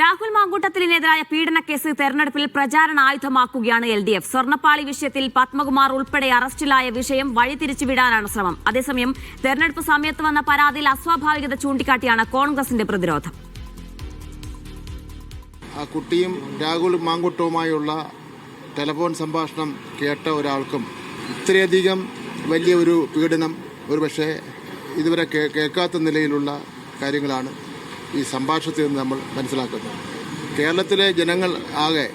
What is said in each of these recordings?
രാഹുൽ മാങ്കൂട്ടത്തിനെതിരായ പീഡനക്കേസ് തെരഞ്ഞെടുപ്പിൽ പ്രചാരണ ആയുധമാക്കുകയാണ് എൽ ഡി എഫ്. സ്വർണപ്പാളി വിഷയത്തിൽ പത്മകുമാർ ഉൾപ്പെടെ അറസ്റ്റിലായ വിഷയം വഴിതിരിച്ചുവിടാനാണ് ശ്രമം. അതേസമയം തെരഞ്ഞെടുപ്പ് സമയത്ത് വന്ന പരാതിയിൽ അസ്വാഭാവികത ചൂണ്ടിക്കാട്ടിയാണ് കോൺഗ്രസിന്റെ പ്രതിരോധം. ആ കുട്ടിയും രാഹുൽ മാങ്കുട്ടവുമായുള്ള ടെലഫോൺ സംഭാഷണം കേട്ട ഒരാൾക്കും ഇത്രയധികം വലിയ ഒരു പീഡനം ഒരുപക്ഷെ ഇതുവരെ കേൾക്കാത്ത നിലയിലുള്ള കാര്യങ്ങളാണ്. ഈ സംഭാഷണത്തിൽ നിന്ന് നമ്മൾ മനസ്സിലാക്കുന്നത് കേരളത്തിലെ ജനങ്ങൾ ആകെ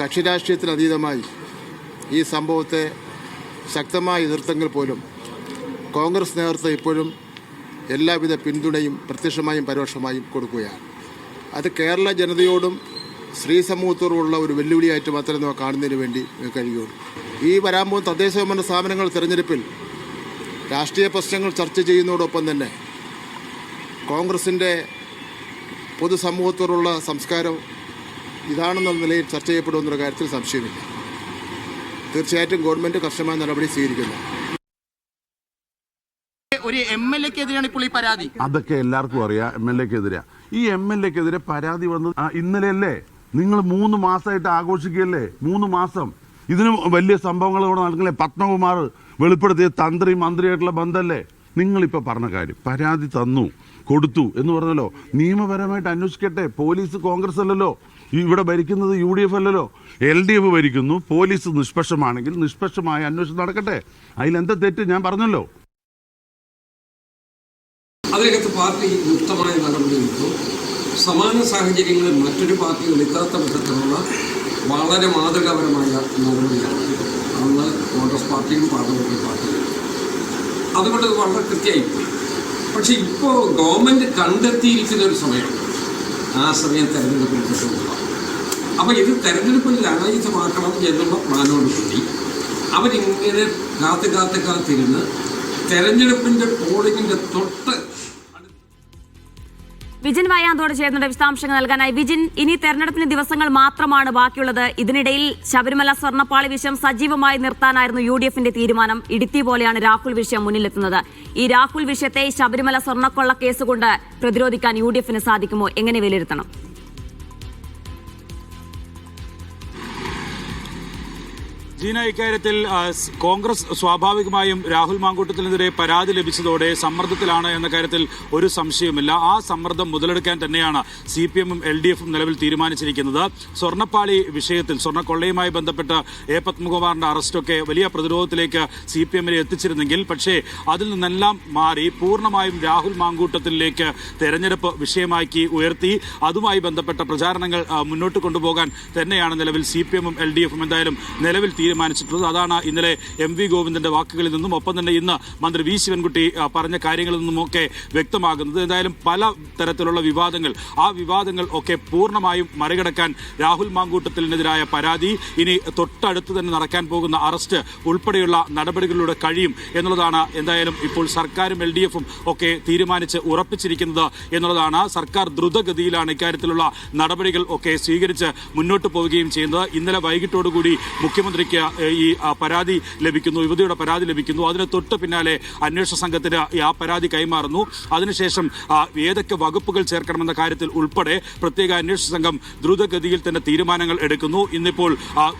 കക്ഷി രാഷ്ട്രീയത്തിന് അതീതമായി ഈ സംഭവത്തെ ശക്തമായി എതിർത്തെങ്കിൽ പോലും കോൺഗ്രസ് നേതൃത്വം ഇപ്പോഴും എല്ലാവിധ പിന്തുണയും പ്രത്യക്ഷമായും പരോക്ഷമായും കൊടുക്കുകയാണ്. അത് കേരള ജനതയോടും സ്ത്രീ സമൂഹത്തോടുമുള്ള ഒരു വെല്ലുവിളിയായിട്ട് മാത്രമേ നമുക്ക് കാണുന്നതിന് വേണ്ടി കഴിയുള്ളൂ. ഈ വരാൻ പോകുന്ന തദ്ദേശ സ്ഥാപനങ്ങൾ തിരഞ്ഞെടുപ്പിൽ രാഷ്ട്രീയ പ്രശ്നങ്ങൾ ചർച്ച ചെയ്യുന്നതോടൊപ്പം തന്നെ കോൺഗ്രസിന്റെ പൊതുസമൂഹത്തോടുള്ള സംസ്കാരം ഇതാണെന്നുള്ള നിലയിൽ ചർച്ച ചെയ്യപ്പെടുമെന്നുള്ള കാര്യത്തിൽ സംശയമില്ല. തീർച്ചയായിട്ടും ഗവൺമെന്റ് കർശനമായ നടപടി സ്വീകരിക്കുന്നു. ഒരു എം എൽ എക്കെതിരെയാണ് ഇപ്പോൾ ഈ പരാതി. അതൊക്കെ എല്ലാവർക്കും അറിയാം എം എൽ എക്കെതിരെ. ഈ എം എൽ എക്കെതിരെ പരാതി വന്നത് ഇന്നലെ ഇന്നലെയല്ലേ? നിങ്ങൾ മൂന്ന് മാസമായിട്ട് ആഘോഷിക്കുകയല്ലേ? മൂന്ന് മാസം. ഇതിന് വലിയ സംഭവങ്ങൾ ഇവിടെ നടക്കില്ലേ പത്മകുമാർ വെളിപ്പെടുത്തിയ തന്ത്രി മന്ത്രിയായിട്ടുള്ള ബന്ധമല്ലേ നിങ്ങളിപ്പോൾ പറഞ്ഞ കാര്യം പരാതി തന്നു കൊടുത്തു എന്ന് പറഞ്ഞല്ലോ. നിയമപരമായിട്ട് അന്വേഷിക്കട്ടെ പോലീസ് കോൺഗ്രസ് അല്ലല്ലോ. ഇവിടെ ഭരിക്കുന്നത് യു ഡി എഫ് അല്ലല്ലോ. എൽ ഡി എഫ് ഭരിക്കുന്നു പോലീസ് നിഷ്പക്ഷമാണെങ്കിൽ നിഷ്പക്ഷമായ അന്വേഷണം നടക്കട്ടെ. അതിലെന്താ തെറ്റ്? ഞാൻ പറഞ്ഞല്ലോ. അതിനകത്ത് പാർട്ടി യുക്തമായ നടപടിയെടുത്തു സമാന സാഹചര്യങ്ങളിൽ മറ്റൊരു പാർട്ടി എടുക്കാത്ത വിധത്തിലുള്ള വളരെ മാതൃകാപരമായ നടപടിയാണ് അന്ന് കോൺഗ്രസ് പാർട്ടിയും പാർലമെന്ററി പാർട്ടിയും. അതുകൊണ്ട് വളരെ കൃത്യമായി പോയി പക്ഷെ ഇപ്പോൾ ഗവൺമെന്റ് കണ്ടെത്തിയിരിക്കുന്ന ഒരു സമയം. ആ സമയം തെരഞ്ഞെടുപ്പിൽ കിട്ടുന്നില്ല അപ്പോൾ ഇത് തെരഞ്ഞെടുപ്പിൽ ആയുധമാക്കണം എന്നുള്ള പ്ലാനോട് കൂടി അവരിങ്ങനെ കാത്ത് കാത്ത് കാത്തിരുന്ന് തൊട്ട് വിജിൻ വയാന്തോട് ചേർന്നിട്ട് വിശദാംശങ്ങൾ നൽകാനായി. വിജിൻ ഇനി തെരഞ്ഞെടുപ്പിന് ദിവസങ്ങൾ മാത്രമാണ് ബാക്കിയുള്ളത്. ഇതിനിടയിൽ ശബരിമല സ്വർണപ്പാളി വിഷയം സജീവമായി നിർത്താനായിരുന്നു യു ഡി എഫിന്റെ തീരുമാനം. ഇടുത്തി പോലെയാണ് രാഹുൽ വിഷയം മുന്നിലെത്തുന്നത്. ഈ രാഹുൽ വിഷയത്തെ ശബരിമല സ്വർണക്കൊള്ള കേസുകൊണ്ട് പ്രതിരോധിക്കാൻ യു ഡി എഫിന് സാധിക്കുമോ? എങ്ങനെ വിലയിരുത്തണം? ജീന ഇക്കാര്യത്തിൽ കോൺഗ്രസ് സ്വാഭാവികമായും രാഹുൽ മാങ്കൂട്ടത്തിനെതിരെ പരാതി ലഭിച്ചതോടെ സമ്മർദ്ദത്തിലാണ് എന്ന കാര്യത്തിൽ ഒരു സംശയവുമില്ല. ആ സമ്മർദ്ദം മുതലെടുക്കാൻ തന്നെയാണ് സി പി എമ്മും എൽ ഡി എഫും നിലവിൽ തീരുമാനിച്ചിരിക്കുന്നത്. സ്വർണപ്പാളി വിഷയത്തിൽ സ്വർണക്കൊള്ളയുമായി ബന്ധപ്പെട്ട് എ പത്മകുമാറിന്റെ അറസ്റ്റൊക്കെ വലിയ പ്രതിരോധത്തിലേക്ക് സി പി എമ്മിനെ എത്തിച്ചിരുന്നെങ്കിൽ പക്ഷേ അതിൽ നിന്നെല്ലാം മാറി പൂർണമായും രാഹുൽ മാങ്കൂട്ടത്തിലേക്ക് തെരഞ്ഞെടുപ്പ് വിഷയമാക്കി ഉയർത്തി. അതുമായി ബന്ധപ്പെട്ട പ്രചാരണങ്ങൾ മുന്നോട്ട് കൊണ്ടുപോകാൻ തന്നെയാണ് നിലവിൽ സി പി എമ്മും എൽ ഡി എഫും എന്തായാലും നിലവിൽ തീരുമാനിച്ചിട്ടുള്ളത്. അതാണ് ഇന്നലെ എം വി ഗോവിന്ദന്റെ വാക്കുകളിൽ നിന്നും ഒപ്പം തന്നെ ഇന്ന് മന്ത്രി വി ശിവൻകുട്ടി പറഞ്ഞ കാര്യങ്ങളിൽ നിന്നുമൊക്കെ വ്യക്തമാകുന്നത്. എന്തായാലും പല തരത്തിലുള്ള വിവാദങ്ങൾ ആ വിവാദങ്ങൾ ഒക്കെ പൂർണമായും മറികടക്കാൻ രാഹുൽ മാങ്കൂട്ടത്തിനെതിരായ പരാതി ഇനി തൊട്ടടുത്ത് തന്നെ നടക്കാൻ പോകുന്ന അറസ്റ്റ് ഉൾപ്പെടെയുള്ള നടപടികളിലൂടെ കഴിയും എന്നുള്ളതാണ് എന്തായാലും ഇപ്പോൾ സർക്കാരും എൽ ഡി എഫും ഒക്കെ തീരുമാനിച്ച് ഉറപ്പിച്ചിരിക്കുന്നത് എന്നുള്ളതാണ്. സർക്കാർ ദ്രുതഗതിയിലാണ് ഇക്കാര്യത്തിലുള്ള നടപടികൾ ഒക്കെ സ്വീകരിച്ച് മുന്നോട്ട് പോവുകയും ചെയ്യുന്നത്. ഇന്നലെ വൈകിട്ടോടുകൂടി മുഖ്യമന്ത്രിക്ക് ഏഹ്, ഈ പരാതി ലഭിക്കുന്നു യുവതിയുടെ പരാതി ലഭിക്കുന്നു. അതിന് തൊട്ട് പിന്നാലെ അന്വേഷണ സംഘത്തിന് ആ പരാതി കൈമാറുന്നു. അതിനുശേഷം ഏതൊക്കെ വകുപ്പുകൾ ചേർക്കണമെന്ന കാര്യത്തിൽ ഉൾപ്പെടെ പ്രത്യേക അന്വേഷണ സംഘം ദ്രുതഗതിയിൽ തന്നെ തീരുമാനങ്ങൾ എടുക്കുന്നു. ഇന്നിപ്പോൾ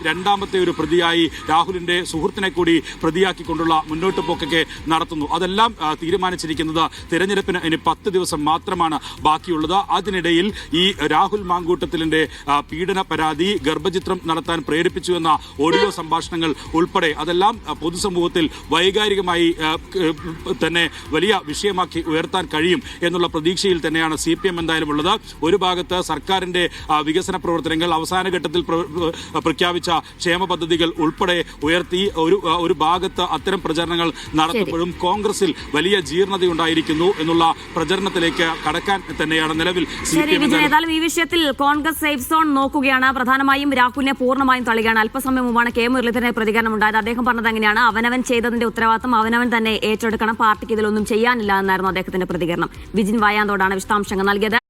രണ്ടാമത്തെ ഒരു പ്രതിയായി രാഹുലിന്റെ സുഹൃത്തിനെ കൂടി പ്രതിയാക്കിക്കൊണ്ടുള്ള മുന്നോട്ട് പോക്കൊക്കെ നടത്തുന്നു. അതെല്ലാം തീരുമാനിച്ചിരിക്കുന്നത് തിരഞ്ഞെടുപ്പിന് ഇനി പത്ത് ദിവസം മാത്രമാണ് ബാക്കിയുള്ളത്. അതിനിടയിൽ ഈ രാഹുൽ മാങ്കൂട്ടത്തിലിന്റെ പീഡന പരാതി ഗർഭചിത്രം നടത്താൻ പ്രേരിപ്പിച്ചു എന്ന ഓഡിയോ സംഭാഷണങ്ങൾ ഉൾപ്പെടെ അതെല്ലാം പൊതുസമൂഹത്തിൽ വൈകാരികമായി തന്നെ വലിയ വിഷയമാക്കി ഉയർത്താൻ കഴിയും എന്നുള്ള പ്രതീക്ഷയിൽ തന്നെയാണ് സി പി എം എന്തായാലും ഉള്ളത്. ഒരു ഭാഗത്ത് സർക്കാരിന്റെ വികസന പ്രവർത്തനങ്ങൾ അവസാന ഘട്ടത്തിൽ പ്ര- പ്ര- പ്രഖ്യാപിച്ച ക്ഷേമ പദ്ധതികൾ ഉൾപ്പെടെ ഉയർത്തി ഒരു ഒരു ഭാഗത്ത് അത്തരം പ്രചരണങ്ങൾ നടത്തുമ്പോഴും കോൺഗ്രസിൽ വലിയ ജീർണതയുണ്ടായിരിക്കുന്നു എന്നുള്ള പ്രചരണത്തിലേക്ക് കടക്കാൻ തന്നെയാണ് നിലവിൽ ഏതായാലും ഈ വിഷയത്തിൽ കോൺഗ്രസ് സേഫ് സോൺ നോക്കുകയാണ്. പ്രധാനമായും രാഹുലിനെ പൂർണമായും തള്ളുകയാണ് അല്പസമയം മുമ്പാണ് കെ മുരളീധരന്റെ പ്രതികരണം ഉണ്ടായത്. അദ്ദേഹം പറഞ്ഞത് എങ്ങനെയാണ്? അവനവൻ ചെയ്തതിന്റെ ഉത്തരവാദിത്വം അവനവൻ തന്നെ ഏറ്റെടുക്കണം. പാർട്ടിക്ക് ഇതിലൊന്നും ചെയ്യാനില്ല എന്നായിരുന്നു അദ്ദേഹത്തിന്റെ പ്രതികരണം. വിജിൻ വായാന്തോടാണ് വിശദാംശങ്ങൾ നൽകിയത്.